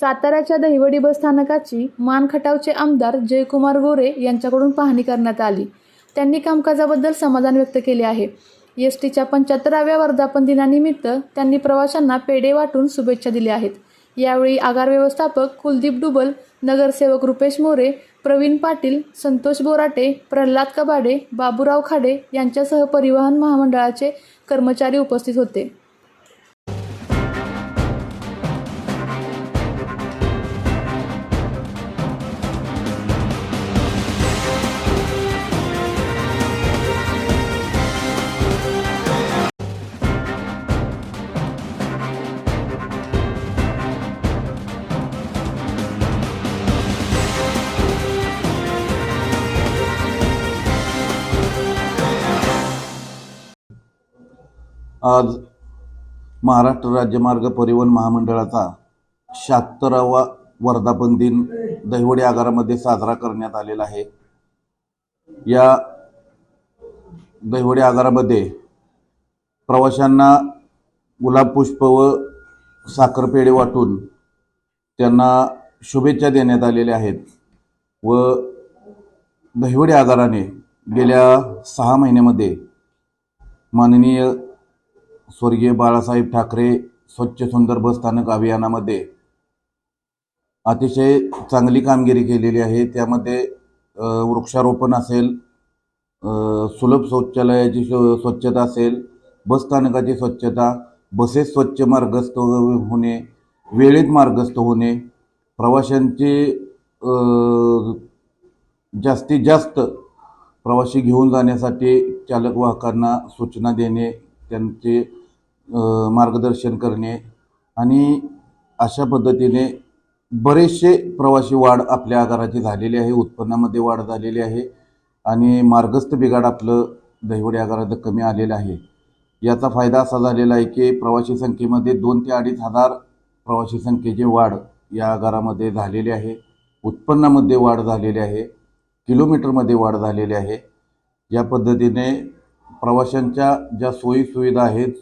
साताऱ्याच्या दहिवडी बस स्थानकाची मान खटावचे आमदार जयकुमार गोरे यांच्याकडून पाहणी करण्यात आली. त्यांनी कामकाजाबद्दल समाधान व्यक्त केले आहे. एस टीच्या पंच्याहत्तराव्या वर्धापन दिनानिमित्त त्यांनी प्रवाशांना पेढे वाटून शुभेच्छा दिल्या आहेत. यावेळी आगार व्यवस्थापक कुलदीप डुबल नगरसेवक रुपेश मोरे प्रवीण पाटील संतोष बोराटे प्रल्हाद कबाडे बाबूराव खाडे यांच्यासह परिवहन महामंडळाचे कर्मचारी उपस्थित होते. आज महाराष्ट्र राज्यमार्ग परिवहन महामंडळाचा शहात्तरावा वर्धापन दिन दहिवडी आगारामध्ये साजरा करण्यात आलेला आहे. या दहिवडी आगारामध्ये प्रवाशांना गुलाब पुष्प व साखरपेढे वाटून त्यांना शुभेच्छा देण्यात आलेल्या आहेत व दहिवडी आगाराने गेल्या सहा महिन्यामध्ये माननीय स्वर्गीय बाळासाहेब ठाकरे स्वच्छ सुंदर बस स्थानक अभियानामध्ये अतिशय चांगली कामगिरी केलेली आहे. त्यामध्ये वृक्षारोपण असेल सुलभ शौचालयाची स्वच्छता असेल बस स्थानकाची स्वच्छता बसेस स्वच्छ मार्गस्थ होणे वेळेत मार्गस्थ होणे प्रवाशांचे जास्तीत जास्त प्रवासी घेऊन जाण्यासाठी चालक वाहकांना सूचना देणे त्यांचे मार्गदर्शन करणे आणि अशा पद्धतीने बरेचसे प्रवासी वाढ आपल्या आगाराची झालेली आहे उत्पन्नामध्ये वाढ झालेली आहे आणि मार्गस्थ बिघाड आपलं दहिवडी आगारात कमी आलेलं आहे. याचा फायदा असा झालेला आहे की प्रवासी संख्येमध्ये दोन ते अडीच हजार प्रवासी संख्येची वाढ या आगारामध्ये झालेली आहे. उत्पन्नामध्ये वाढ झालेली आहे किलोमीटरमध्ये वाढ झालेली आहे. या पद्धतीने प्रवाशांच्या ज्या सोयीसुविधा आहेत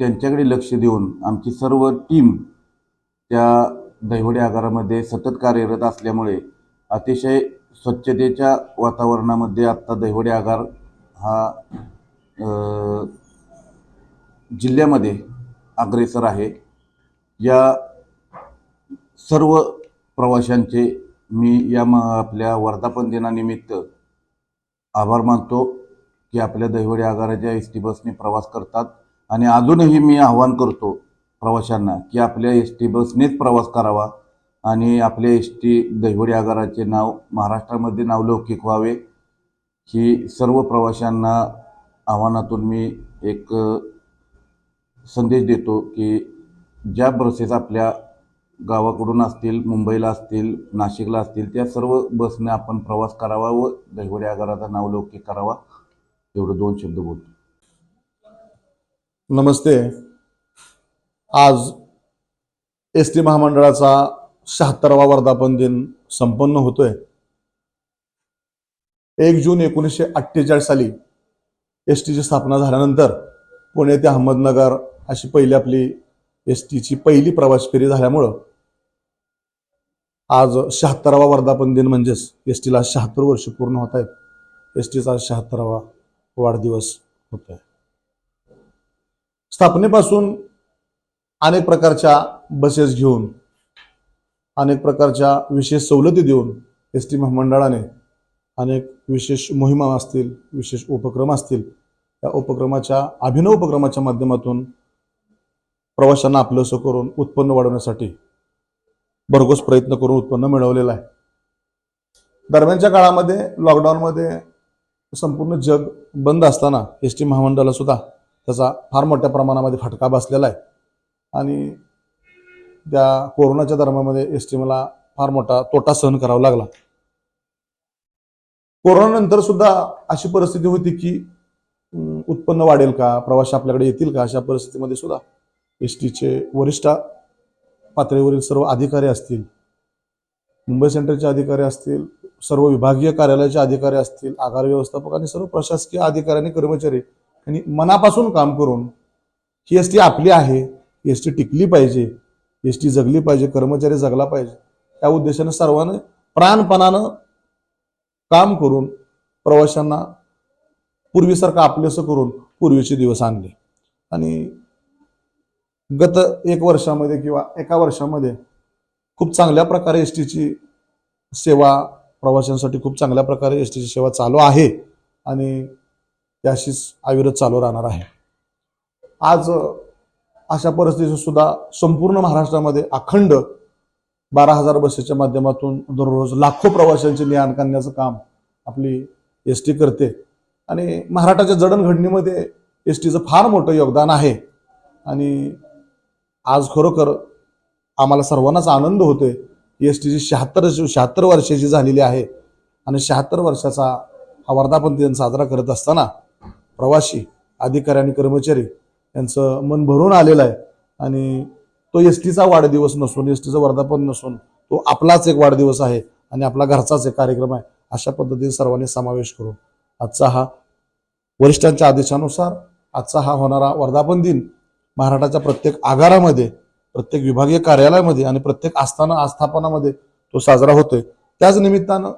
त्यांच्याकडे लक्ष देऊन आमची सर्व टीम त्या दहिवडी आगारामध्ये सतत कार्यरत असल्यामुळे अतिशय स्वच्छतेच्या वातावरणामध्ये आत्ता दहिवडी आगार हा जिल्ह्यामध्ये अग्रेसर आहे. या सर्व प्रवाशांचे मी या म आपल्या वर्धापन दिनानिमित्त आभार मानतो की आपल्या दहिवडी आगाराच्या एस टी बसने प्रवास करतात. आणि अजूनही मी आव्हान करतो प्रवाशांना की आपल्या एस टी बसनेच प्रवास करावा आणि आपल्या एस टी दहिवडी आगाराचे नाव महाराष्ट्रामध्ये नावलौकिक व्हावे. ही सर्व प्रवाशांना आव्हानातून मी एक संदेश देतो की ज्या बसेस आपल्या गावाकडून असतील मुंबईला असतील नाशिकला असतील त्या सर्व बसने आपण प्रवास करावा व दहिवडी आगाराचा नावलौकिक करावा. एवढं दोन शब्द बोलतो. नमस्ते. आज एस टी महामंडळाचा शहात्तरावा वर्धापन दिन संपन्न होतोय. एक जून एकोणीसशे अठ्ठेचाळीस साली एस टीची स्थापना झाल्यानंतर पुणे ते अहमदनगर अशी पहिली आपली एस टीची पहिली प्रवास फेरी झाल्यामुळं आज शहात्तरावा वर्धापन दिन म्हणजेच एस टीला शहात्तर वर्ष पूर्ण होत आहेत. एस टीचा शहात्तरावा वाढदिवस होत आहे स्थापनेपासून अनेक प्रकारच्या बसेस घेऊन अनेक प्रकारच्या विशेष सवलती देऊन एस टी महामंडळाने अनेक विशेष मोहिमा असतील विशेष उपक्रम असतील त्या उपक्रमाच्या अभिनव उपक्रमाच्या माध्यमातून प्रवाशांना आपलंसं करून उत्पन्न वाढवण्यासाठी भरघोस प्रयत्न करून उत्पन्न मिळवलेलं आहे. दरम्यानच्या काळामध्ये लॉकडाऊनमध्ये संपूर्ण जग बंद असताना एस टी महामंडळाला सुद्धा त्याचा फार मोठ्या प्रमाणामध्ये फटका बसलेला आहे. आणि त्या कोरोनाच्या दरम्यानमध्ये एस टी मला फार मोठा तोटा सहन करावा लागला. कोरोनानंतर सुद्धा अशी परिस्थिती होती की उत्पन्न वाढेल का? प्रवासी आपल्याकडे येतील का? अशा परिस्थितीमध्ये सुद्धा एस टीचे वरिष्ठ पातळीवरील सर्व अधिकारी असतील मुंबई सेंटरचे अधिकारी असतील सर्व विभागीय कार्यालयाचे अधिकारी असतील आगार व्यवस्थापक आणि सर्व प्रशासकीय अधिकारी आणि कर्मचारी आणि मनापासून काम करून ही एस टी आपली आहे एस टी टिकली पाहिजे एस टी जगली पाहिजे कर्मचारी जगला पाहिजे त्या उद्देशाने सर्वांनी प्राणपणानं काम करून प्रवाशांना पूर्वीसारखं आपलेसं करून पूर्वीचे दिवस आणले. आणि गत एक वर्षामध्ये किंवा एका वर्षामध्ये खूप चांगल्या प्रकारे एस टीची सेवा प्रवाशांसाठी खूप चांगल्या प्रकारे एस टीची सेवा चालू आहे. आणि ते अशीच अविरत चालू राहणार आहे. आज अशा परिस्थितीत सुद्धा संपूर्ण महाराष्ट्रामध्ये अखंड बारा हजार बसेसच्या माध्यमातून दररोज लाखो प्रवाशांचे ने आण करण्याचं काम आपली एस टी करते. आणि महाराष्ट्राच्या जडणघडणीमध्ये एस टीचं फार मोठं योगदान आहे. आणि आज खरोखर आम्हाला सर्वांनाच आनंद होतोय एस टीची शहात्तर शहात्तर वर्षाची झालेली आहे आणि शहात्तर वर्षाचा हा वर्धापन दिन साजरा करत असताना प्रवासी अधिकारी आणि कर्मचारी यांचं मन भरून आलेलं आहे. आणि तो एस टीचा वाढदिवस नसून एस टीचं वर्धापन नसून तो आपलाच एक वाढदिवस आहे आणि आपला घरचाच एक कार्यक्रम आहे अशा पद्धतीने सर्वांनी समावेश करून आजचा हा वरिष्ठांच्या आदेशानुसार आजचा हा होणारा वर्धापन दिन महाराष्ट्राच्या प्रत्येक आगारामध्ये प्रत्येक विभागीय कार्यालयामध्ये आणि प्रत्येक आस्थाना आस्थापनामध्ये तो साजरा होतोय. त्याच निमित्तानं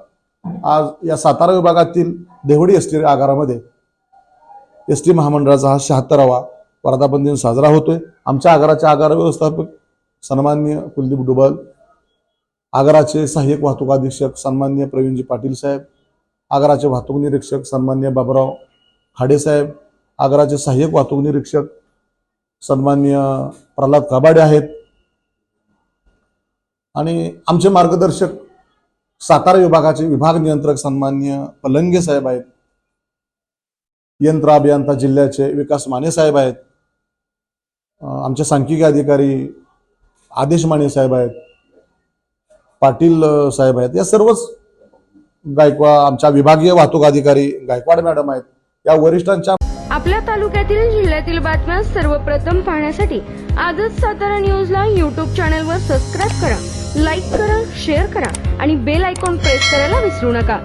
आज या सातारा विभागातील देवडी एस टी आगारामध्ये एस टी महामंडळाचा हा शहात्तरावा वर्धापन दिन साजरा होतोय. आमच्या आगाराचे आगार व्यवस्थापक सन्मान्य कुलदीप डुबल आगाराचे सहाय्यक वाहतूक अधीक्षक सन्मान्य प्रवीणजी पाटील साहेब आगाराचे वाहतूक निरीक्षक सन्मान्य बाबराव खाडे साहेब आगाराचे सहाय्यक वाहतूक निरीक्षक सन्मान्य प्रल्हाद काबाडे आहेत. आणि आमचे मार्गदर्शक सातारा विभागाचे विभाग नियंत्रक सन्मान्य पलंगे साहेब आहेत. यंत्र अभियंता जिल्ह्याचे विकास माने साहेब आहेत. आमचे सांख्यिकी अधिकारी आदेश माने साहेब आहेत. पाटील साहेब आहेत. या सर्वच गायकवाड आमच्या विभागीय वाहतूक अधिकारी गायकवाड मॅडम आहेत. या वरिष्ठांच्या आपल्या तालुक्यातील जिल्ह्यातील बातम्या सर्वप्रथम पाहण्यासाठी आजच सातारा न्यूजला युट्यूब चॅनलवर सबस्क्राईब करा लाईक करा शेअर करा आणि बेल आयकॉन प्रेस करायला विसरू नका.